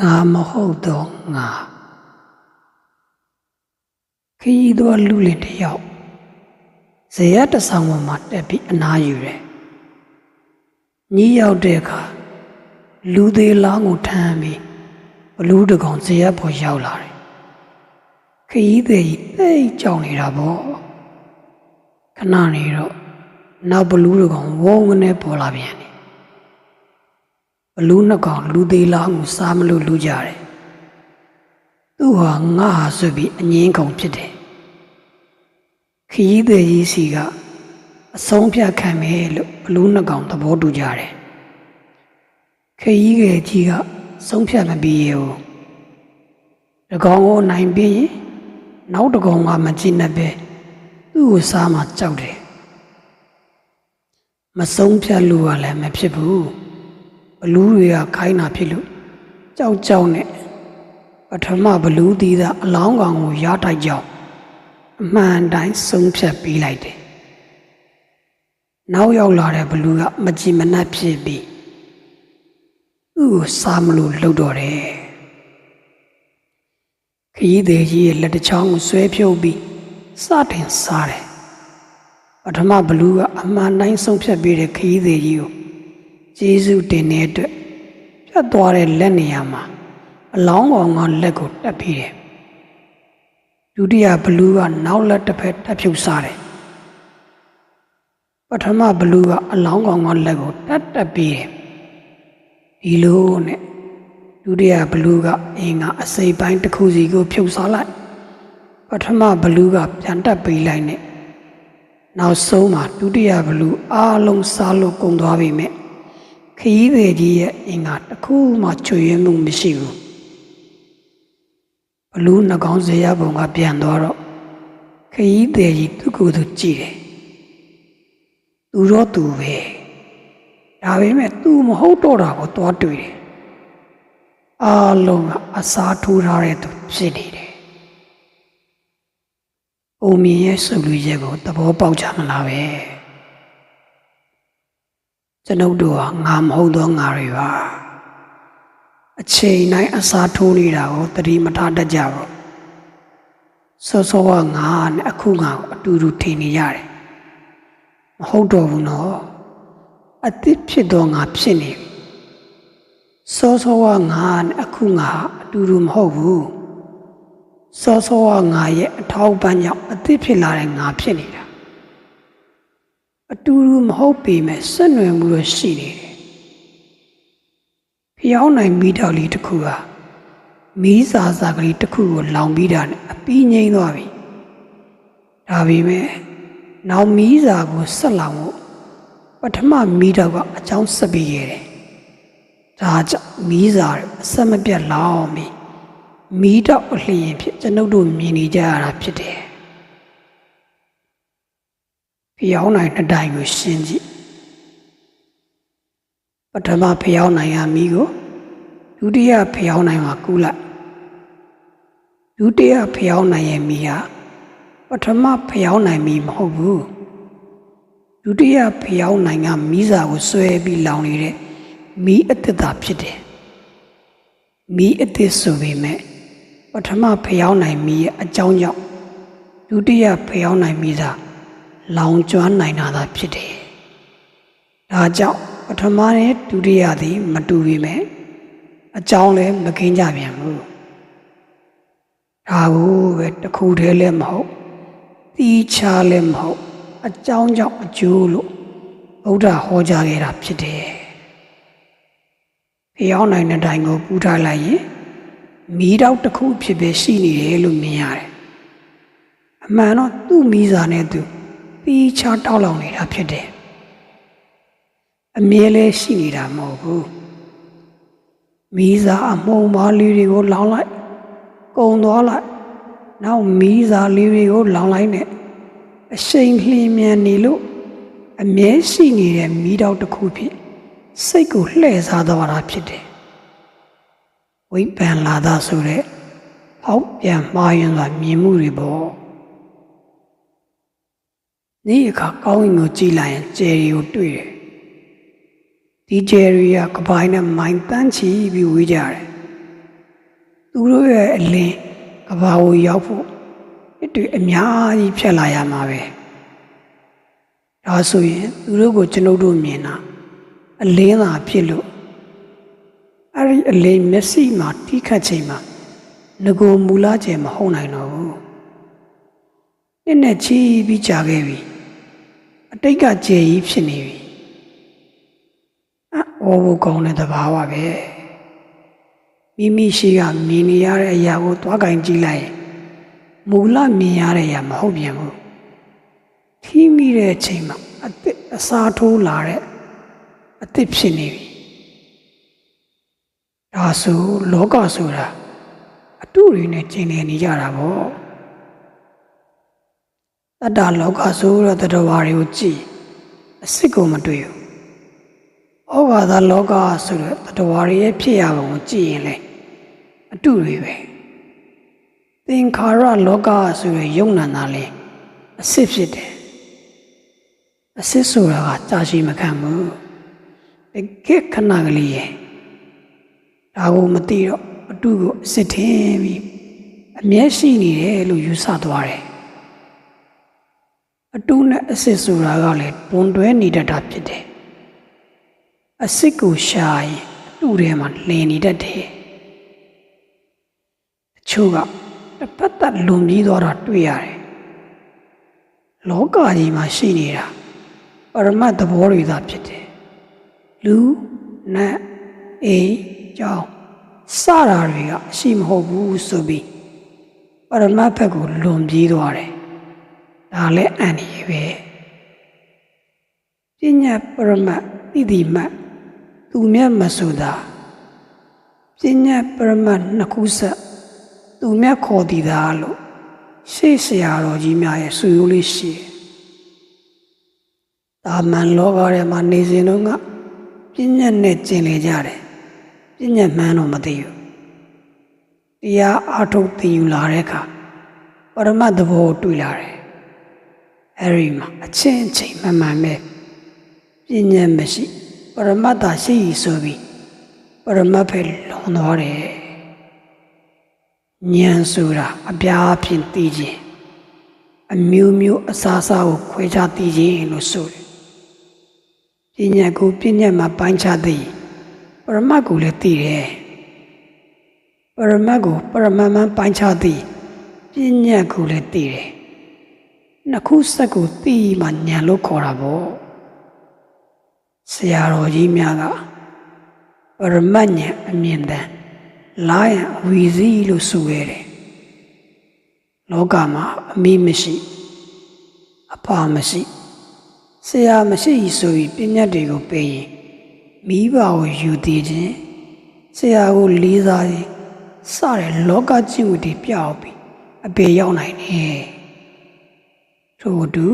ငါမဟုတ်တော့ငါခရီးသွားလူလင်တစ်ယောက်ဇေယျတဆောင်ပေါ်မှာတက်ပြီးအနားယူတယ်ညီးရောက်တဲ့အခါလူသေးလောင်းကိုထမ်းပြီးဘလူးတကောင်ဇေယျပေါ်ရောက်လာတယ်ခရီးသည်ကြီးသိတ်ကြောင်နေတာပေါ့ခဏနေတော့နောက်ဘလူးတကောင်ဝုန်းကနေပေါ်လာပြန် တယ်ဘလူးနှစ်ကောင်လူသေးလောင်းကိုစားမလို့လူကြတယ်သူ့ဟာငါဟာဆိုပြီးအငင်းကုန်ဖြစ်တယ်ခရီးသည်ကြီးစီကအဆုံးဖြတ်ခံမယ်လို့ဘလူးနှစ်ကောင်သဘောတူကြတယ်ခရီးငယ်ကြီးကဆုံးဖြတ်မပြီးရဘူးတကောင်ကိုနိုင်ပြီးရင်နောက်တကောင်ကမကြည့်နဲ့ပဲသူ့ကိုစားမှကြောက်တယ်မဆုံးဖြတ်လို့ကလည်းမဖြစ်ဘူး ဘလူးတွေကခိုင်းတာဖြစ်လို့ကြောက်ကြောက်နဲ့ပထမဘလူးသီးသားအလောင်းကောင်ကိုရတိုက်ကြောက်အမှန်တိုင်းဆုံးဖြတ်ပေးလိုက်တယ်နောက်ရောက်လာတဲ့ဘလူးကမကြည်မနှက်ဖြစ်ပြီးသူ့ကိုစားမလို့လှုပ်တော့တယ်ခရီးသည်ကြီးရဲ့လက်တစ်ချောင်းကိုဆွဲဖြုတ်ပြီးစတင်စားတယ်ပထမဘလူးကအမှန်တိုင်းဆုံးဖြတ်ပေးတဲ့ခရီးသည်ကြီးကို ကျေးဇူးတင်တဲ့အတွက်ဖြတ်သွားတဲ့လက်နေရာမှာအလောင်းကောင်ကလက်ကိုတက်ပြီးတယ်ဒုတိယဘလူးကနောက်လက်တစ်ဖက်တက်ဖြုတ်စားတယ်ပထမဘလူးကအလောင်းကောင်ကလက်ကိုတက်တက်ပြီးတယ်ဒီလိုနဲ့ဒုတိယဘလူးကအင်ကအစိပ်ပိုင်းတစ်ခုစီကိုဖြုတ်စားလိုက်ပထမဘလူးကပြန်တက်ပေးလိုက်နဲ့နောက်ဆုံးမှာဒုတိယဘလူးအားလုံးစားလို့ကုန်သွားပြီမဲ့ ခရီးသည်ကြီးရဲ့အင်ကတစ်ခုမှချွေရမှုမရှိဘူးဘလူးနှကောင်းစေရပုံကပြန်သွားတော့ခရီးသည်ကြီးသူ့ကိုယ်သူကြည့်တယ်သူတော့သူပဲဒါပေမဲ့သူမဟုတ်တော့တာကိုသွားတွေ့တယ်အားလုံးကအစားထိုးထားတဲ့သူဖြစ်နေတယ်။အိုမင်းရဲ့ဆုလူရက်ကိုသဘောပေါက်ကြမလားပဲ။ ကျွန်ုပ်တို့ဟာငါမဟုတ်သောငါတွေပါ။အချိန်တိုင်းအစားထိုးနေတာကိုသတိမထားတတ်ကြဘူး။စောစောကငါနဲ့အခုငါကိုအတူတူထင်နေရတယ်။မဟုတ်တော့ဘူးနော်။အသစ်ဖြစ်သောငါဖြစ်နေပြီ။စောစောကငါနဲ့အခုငါအတူတူမဟုတ်ဘူးစောစောကငါရဲ့အထောက်ပံ့ကြောင့်အသစ်ဖြစ်လာတဲ့ငါဖြစ်နေတာ အတူတူမဟုတ်ပေမဲ့ဆက်နွယ်မှုတော့ရှိနေတယ်ဖျောင်းနိုင်မိတော်လေးတစ်ခုဟာမီးစာစာကလေးတစ်ခုကိုလောင်ပြီးတာနဲ့အပီးငိမ့်သွားပြီဒါပေမဲ့နောက်မီးစာကိုဆက်လောင်ဖို့ပထမမီးတော်ကအကြောင်းဆက်ပြီးခဲ့တယ်ဒါကြောင့်မီးစာအဆက်မပြတ်လောင်ပြီးမီးတော့အလျင်ဖြစ်ကျွန်ုပ်တို့မြင်နေကြရတာဖြစ်တယ်။ ဖျောင်းနိုင်တစ်တိုင်ကိုရှင်းကြည့်။ပထမဖျောင်းနိုင်ရမီးကိုဒုတိယဖျောင်းနိုင်မှာကူးလိုက်။ဒုတိယဖျောင်းနိုင်ရဲ့မီးဟာပထမဖျောင်းနိုင်မီးမဟုတ်ဘူး။ဒုတိယဖျောင်းနိုင်ကမီးစာကိုဆွဲပြီးလောင်နေတဲ့မီးအသက်တာဖြစ်တယ်။မီးအသစ်ဆိုပေမဲ့ပထမဖျောင်းနိုင်မီရဲ့အကြောင်းကြောင့်ဒုတိယဖျောင်းနိုင်မီသာ လောင်ကျွမ်းနိုင်တာသာဖြစ်တယ်။ဒါကြောင့်ပထမနဲ့ဒုတိယသည် မတူပေမဲ့အကြောင်းလည်းမကင်းကြပြန်ဘူး။ဒါကိုပဲတစ်ခုတည်းလည်းမဟုတ်တီးခြားလည်းမဟုတ်အကြောင်းကြောင့်အကျိုးလို့ဗုဒ္ဓဟောကြားခဲ့တာဖြစ်တယ်။ဖျောင်းနိုင်တဲ့တိုင်ကိုပူထားလိုက်ရင်မီးတောက်တစ်ခုဖြစ်ပဲရှိနေတယ်လို့မြင်ရတယ်။အမှန်တော့သူ့မီးစာနဲ့သူ ပြီးချတောက်လောင်နေတာဖြစ်တယ်။အမြဲလဲရှိနေတာမဟုတ်ဘူး။မီးစာအမှုံပါလေးတွေကိုလောင်လိုက်ကုံသွားလိုက်နောက်မီးစာလေးတွေကိုလောင်လိုက်နဲ့အရှိန်လျင်မြန်နေလို့အမြဲရှိနေတဲ့မီးတောက်တစ်ခုဖြစ်စိတ်ကိုလှည့်စားသွားတာဖြစ်တယ်ဝိပန်လာတာဆိုတဲ့ဟောက်ပြန်မှားရင်သာမြင်မှုတွေပေါ့ နေ့အခါကောင်းရင်ကိုကြည်လိုက်ရင်ကျယ်ရီကိုတွေ့တယ်ဒီကျယ်ရီကကပိုင်းနဲ့မိုင်တန်းချီပြီးဝေးကြတယ်သူတို့ရဲ့အလင်းကဘာကိုရောက်ဖို့နှစ်တွေအများကြီးဖြတ်လာရမှာပဲဒါဆိုရင်သူတို့ကိုကျွန်ုပ်တို့မြင်တာအလင်းသာဖြစ်လို့အဲ့ဒီအလင်းမျက်စိမှာထိခတ်ချိန်မှာငကိုမူလာကျယ်မဟုတ်နိုင်တော့ဘူးနှစ်နဲ့ချီပြီးကြာခဲ့ပြီ အတိတ်ကကျယ်ကြီးဖြစ်နေပြီအော်ဘကောင်းတဲ့သဘာဝပဲမိမိရှိကမြင်နေရတဲ့အရာကိုသွားကင်ကြည့်လိုက်ရင်မူလမြင်ရတဲ့အရာမဟုတ်ပြန်ဘူးထီးမိတဲ့အချိန်မှာအသစ်အစားထိုးလာတဲ့အသစ်ဖြစ်နေပြီဒါဆိုလောကဆိုတာအတုတွေနဲ့ကျင်လည်နေကြတာပေါ့ တတ္တလောကဆိုတော့တတဝါတွေကိုကြည့်အစ်စ်ကိုမတွေ့ဘူးဩဃာသလောကဆိုတော့တတဝါတွေရဲ့ဖြစ်ရပုံကိုကြည့်ရင်လေအတုတွေပဲသင်္ခါရလောကဆိုရယ်ယုံနာတာလေအစ်စ်ဖြစ်တယ်အစ်စ်ဆိုတာကကြာရှိမခံဘူးတကယ်ခဏကလေးရဲ့ဒါကိုမသိတော့အတုကိုအစ်စ်ထင်ပြီးအမျက်ရှိနေတယ်လို့ယူဆသွားတယ် အတုနဲ့အစ်စ်ဆိုတာကလည်းတွန်တွဲနေတတ်တာဖြစ်တယ်အစ်စ်ကိုရှာရင်အတုထဲမှာလည်နေတတ်တယ်တချို့ကတစ်ဖက်သက်လွန်ပြီးသွားတာတွေ့ရတယ်လောကကြီးမှာရှိနေတာပရမတ်သဘောတွေသာဖြစ်တယ်လူနတ်အိမ်ကြောင်းစတာတွေကအရှိမဟုတ်ဘူးဆိုပြီးပရမတ်ဘက်ကိုလွန်ပြီးသွားတယ် ဒါလည်းအန်ရပဲပညာပရမတ်တိတိမတ်သူမြတ်မဆိုတာပညာပရမတ်နှစ်ခုဆက်သူမြတ်ခေါ်တည်တာလို့ရှေ့ဆရာတော်ကြီးများရဲ့ဆွေရိုးလေးရှိတယ်။တာမန်လောကထဲမှာနေစဉ်တော့ကပြဉ္ညတ်နဲ့ကျင်လေကြတယ်။ပြဉ္ညတ်မှန်းတော့မသိဘူး။တရားအထုတ်သိယူလာတဲ့အခါပရမတ်သဘောကိုတွေ့လာတယ်။ အဲဒီမှာအချင်းအချင်းမှန်မှန်ပဲပြဉ္ညတ်မရှိပရမတ်သာရှိဆိုပြီးပရမတ်ပဲလွန်သွားတယ်။ဉာဏ်ဆိုတာအပြားဖြင့်သိခြင်းအမျိုးမျိုးအစားအစာကိုခွဲခြားသိခြင်းလို့ဆိုတယ်။ပညာကိုပညာမှာပိုင်းခြားသိပရမတ်ကိုလည်းသိတယ်။ပရမတ်ကိုပရမတ်မှပိုင်းခြားသိပညာကိုလည်းသိတယ်။ နှစ်ခုစက်ကိုသိမှဉာဏ်လို့ခေါ်တာပေါ့။ဆရာတော်ကြီးများကပရမတ်ဉာဏ်အမြင်တမ်းလာရန်ဝီစည်းလို့ဆိုခဲ့တယ်လောကမှာအမိမရှိအဖမရှိဆရာမရှိဆိုပြီးပညာတွေကိုပေးရင်မိဘကိုယူတည်ခြင်းဆရာကိုလေးစားခြင်းစတဲ့လောကကျင့်ဝတ်တွေပြောက်ပြီးအပေရောက်နိုင်တယ် ထို့တူ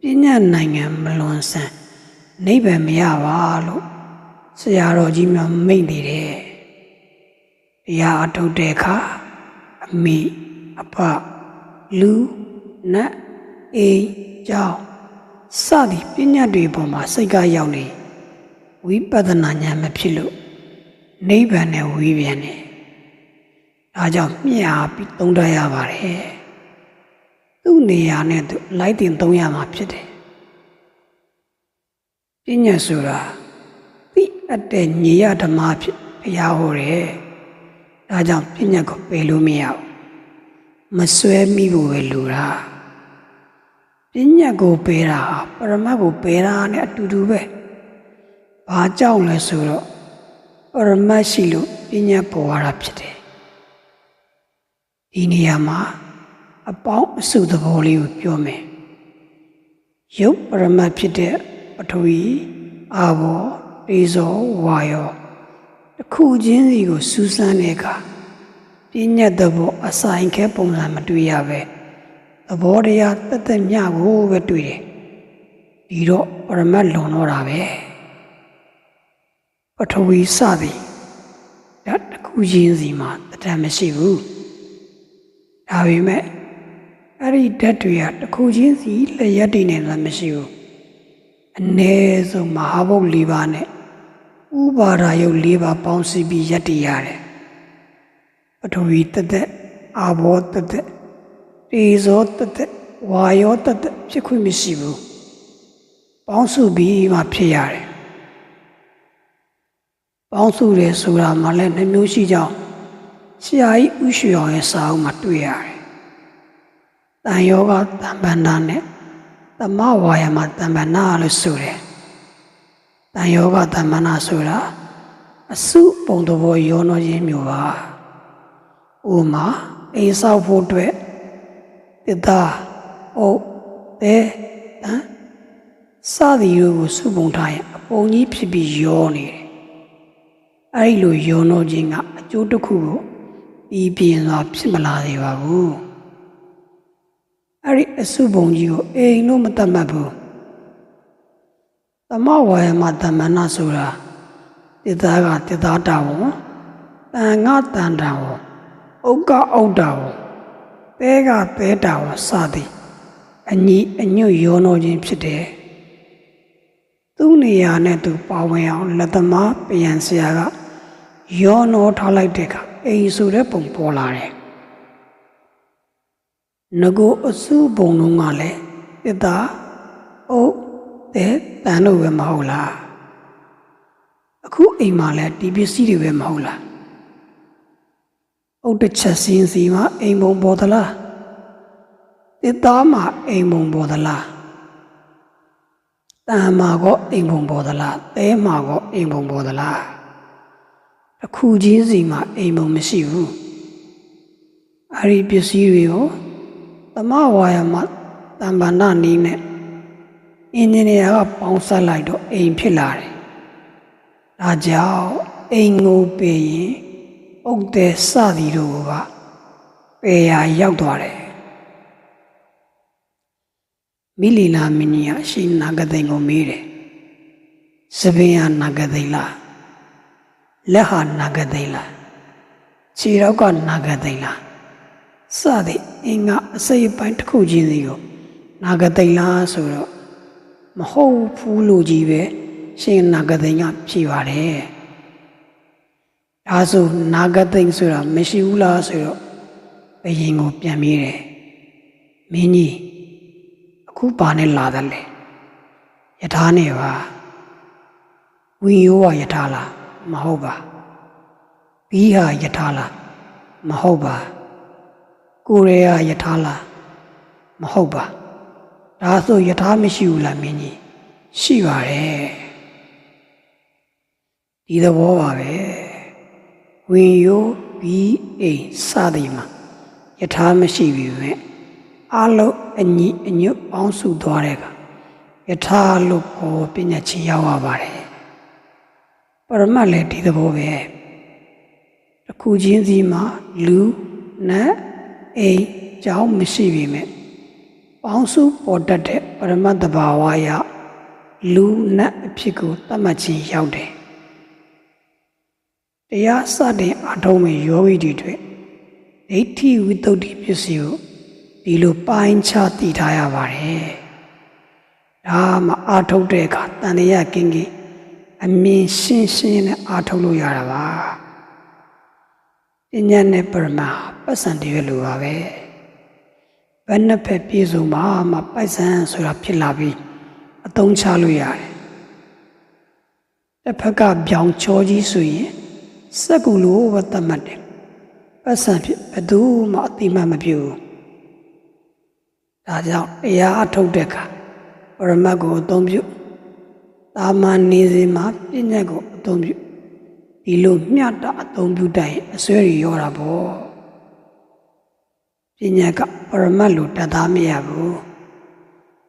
ပညာနိုင်ငံမလွန်ဆန်နိဗ္ဗာန်မရပါလို့ဆရာတော်ကြီးများမိန့်နေတယ်တရားအထုတ်တဲ့အခါအမိအဖလူနတ်အိမ်ကြောင်းစသည်ပညာတွေပေါ်မှာစိတ်ကရောက်နေဝိပဿနာဉာဏ်မဖြစ်လို့နိဗ္ဗာန်နဲ့ဝေးပြန်တယ်။ဒါကြောင့်မြားပြီးသုံးတတ်ရပါတယ်။ သူ့နေရာနဲ့သူလိုက်တင်သုံးရမှာဖြစ်တယ်။ပညာဆိုတာသိအပ်တဲ့ညီရဓမ္မဖြစ်ဘုရားဟောတယ်။ဒါကြောင့်ပညာကိုပယ်လို့မရဘူးမစွဲမိဖို့ပဲလိုတာပညာကိုပယ်တာပရမတ်ကိုပယ်တာနဲ့အတူတူပဲဘာကြောင့်လဲဆိုတော့ပရမတ်ရှိလို့ပညာပေါ်လာတာဖြစ်တယ်ဒီနေရာမှာ အပေါင်းအစုသဘောလေးကိုပြောမယ်ရုပ်ပရမတ်ဖြစ်တဲ့ပထဝီအာဘောတေဇောဝါယောတစ်ခုချင်းစီကိုစူးစမ်းတဲ့အခါပြဉ္ညတ်သဘောအဆိုင်ခဲပုံစံမတွေ့ရပဲသဘောတရားတက်တက်မြကိုပဲတွေ့တယ်ဒီတော့ပရမတ်လွန်တော့တာပဲပထဝီစသည်ဒါတစ်ခုချင်းစီမှာတတမရှိဘူးဒါပေမဲ့ အဲ့ဒီဓာတ်တွေကတစ်ခုချင်းစီလျက်တည်နေလားမရှိဘူးအ ਨੇ ဆုံးမဟာဘုတ်၄ပါးနဲ့ဥပါဒာယုတ်၄ပါးပေါင်းစည်းပြီးယက်တည်ရတယ်ပထဝီတသက်အာဘောတသက်တေဇောတသက်ဝါယောတသက်ဖြစ်ခွင့်မရှိဘူးပေါင်းစုပြီးမှဖြစ်ရတယ်ပေါင်းစုတယ်ဆိုတာမှလည်းနှမျိုးရှိကြောင်းဆရာကြီးဥရွှေအောင်ရဲ့စာအုပ်မှာတွေ့ရတယ် တန်ယောဂတံပန္နာနဲ့သမဝါယမတံပန္နာလို့ဆိုတယ်တန်ယောဂတံပန္နာဆိုတာအစုပုံတော်ဘောယောနောခြင်းမျိုးပါဥမာအိမ်ဆောက်ဖို့အတွက်တစ်သားအုပ်တဲတန်စသည်တို့ကိုစုပုံထားရင်အပုံကြီးဖြစ်ပြီးယောနေတယ်အဲ့ဒီလိုယောနောခြင်းကအကျိုးတစ်ခုကိုပြီးပြင်းစွာဖြစ်မလာသေးပါဘူး အဲ့ဒီအစုပုံကြီးကိုအိမ်လို့မတတ်မှတ်ဘူးသမဝါယမတမနာဆိုတာတိသားကတိသားတာဝန်တန်ကတန်တာဝန်ဥက္ကဥဒ္တာဝန်သဲကသဲတာဝန်စသည်အညီအညွတ်ရောနှောခြင်းဖြစ်တယ်သူ့နေရာနဲ့သူပါဝင်အောင်လက်သမားပြန်ဆရာကရောနှောထားလိုက်တဲ့အခါအိမ်ဆိုတဲ့ပုံပေါ်လာတယ် ငကိုအစုပုံလုံးကလည်းတိသားဥတဲ့တန်လို့ပဲမဟုတ်လားအခုအိမ်မှာလည်းဒီပစ္စည်းတွေပဲမဟုတ်လားအုတ်တစ်ချက်စင်းစီမှာအိမ်ပုံပေါ်သလားတစ်သားမှာအိမ်ပုံပေါ်သလားတန်မှာကောအိမ်ပုံပေါ်သလားသဲမှာကောအိမ်ပုံပေါ်သလားတစ်ခုချင်းစီမှာအိမ်ပုံမရှိဘူးအဲ့ဒီပစ္စည်းတွေကို သမဝါယမတံပန္နနီးနဲ့အင်ဂျင်နီယာကပေါင်းဆက်လိုက်တော့အိမ်ဖြစ်လာတယ်။ဒါကြောင့်အိမ်ကိုပေရင်အုတ်တဲ့စသည်တို့ကပေရာရောက်သွားတယ်။မိလီလာမင်းကြီးကအရှိနာဂသိန်ကိုမေးတယ်။စပင်ဟာနာဂသိန်လား။လက်ဟာနာဂသိန်လား။ခြေရောက်ကနာဂသိန်လား။ စသည်အင်္ဂအစိပ်အပိုင်းတစ်ခုချင်းစီကိုနာဂသိန်လားဆိုတော့မဟုတ်ဘူးလို့ကြီးပဲရှင်နာဂသိန်ကဖြေပါတယ်ဒါဆိုနာဂသိန်ဆိုတာမရှိဘူးလားဆိုတော့ဘယင်ကိုပြန်ပြီးတယ်မင်းကြီးအခုဘာနဲ့လာတယ်လဲယထာနဲ့ပါဝီယောကယထာလားမဟုတ်ပါဘီးဟာယထာလားမဟုတ်ပါ ကိုရေကယထာလားမဟုတ်ပါဒါဆိုယထာမရှိဘူးလားမင်းကြီးရှိပါတယ်ဒီသဘောပါပဲဝင်ရိုးပြီးအိမ်စသည်မှာယထာမရှိပြီပဲအလုံးအညီအညွတ်ပေါင်းစုသွားတဲ့ကယထာလို့ပေါ်ပညာချီရောက်ရပါတယ်ပရမတ်လည်းဒီသဘောပဲတစ်ခုချင်းစီမှာလူနတ် အိမ်ကြောင်းမရှိပြီမဲ့ပေါင်းစုပေါ်တတ်တဲ့ပရမတ်တဘာဝရလူနတ်အဖြစ်ကိုသတ်မှတ်ခြင်းရောက်တယ်တရားစတင်အထုံးမဲ့ယောဂီတွေတွေဒိဋ္ဌိဝိတ္တုပစ္စည်းကိုဒီလိုပိုင်းခြားသိထားရပါတယ်ဒါမှအာထုတ်တဲ့အခါတန်တရားကင်းကင်းအမြင်ရှင်းရှင်းနဲ့အာထုတ်လို့ရတာပါ ပညာနဲ့ပရမပတ်စံတည်းလိုပါပဲဘယ်နှစ်ဖက်ပြည့်စုံမှမှပိုက်ဆံဆိုတာဖြစ်လာပြီးအသုံးချလို့ရတယ်တစ်ဖက်ကပြောင်ချောကြီးဆိုရင်စက်ကူလိုပဲတတ်မှတ်တယ်ပတ်စံဖြစ်ဘယ်သူမှအတိမတ်မပြုဘူးဒါကြောင့်တရားအထုတ်တဲ့အခါပရမတ်ကိုအသုံးပြုတာမန်နေစီမှာပြဉ္ညာကိုအသုံးပြု ဒီလိုမျှတအသုံးပြုတိုင်းအစွဲရရောတာပေါ့ပညာကပရမတ်လို့တတ်သားမရဘူး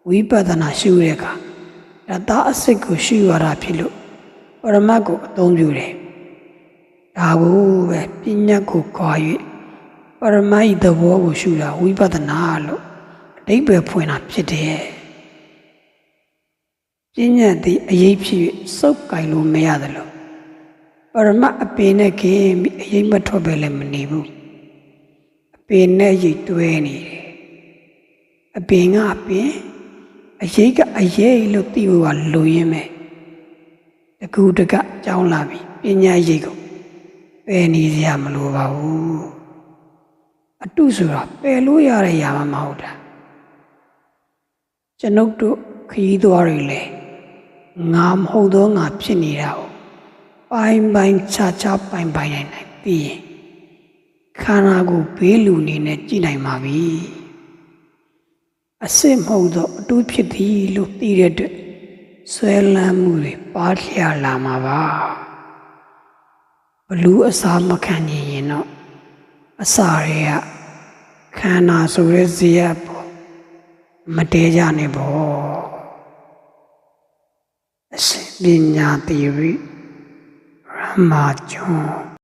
ဝိပဿနာရှုတဲ့အခါတတ်သားအစစ်ကိုရှုရတာဖြစ်လို့ပရမတ်ကိုအသုံးပြုတယ်ဒါကိုပဲပညာကိုခွာ၍ပရမတ်ဤသဘောကိုရှုတာဝိပဿနာလို့အဓိပ္ပာယ်ဖွင့်တာဖြစ်တယ်ပညာသည်အရေးဖြစ်၍စုပ်ကင်လို့မရသလို ပရမတ်အပင်နဲ့ခင်းပြီးအရေးမထွက်ပဲလည်းမနေဘူးပင်နဲ့ရိတ်တွဲနေတယ်အပင်ကအပင်အရေးကအရေးလို့သိဖို့ကလိုရင်းပဲတကူတကကြောင်းလာပြီပညာရိတ်ကိုပယ်နေစရာမလိုပါဘူးအတုဆိုတာပယ်လို့ရတဲ့ຢာမှမဟုတ်တာကျွန်ုပ်တို့ခရီးသွားတွေလေငါမဟုတ်တော့ငါဖြစ်နေတာကို ပိုင်းပိုင်းခြားခြားပိုင်းပိုင်းနိုင်နိုင်ပြီးရင်ခန္ဓာကိုယ်ဘေးလူအနေနဲ့ကြည်နိုင်ပါပြီအစစ်မဟုတ်တော့အတူဖြစ်သည်လို့သိတဲ့အတွက်ဆွဲလန်းမှုတွေပါးလျာလာမှာပါဘလူးအစာမခံနိုင်ရင်တော့အစာတွေကခန္ဓာဆိုတဲ့ဇေယျပေါ်မတဲကြနဲ့ပေါ့အရှင်ပညာတိရိ ရမကျွန်း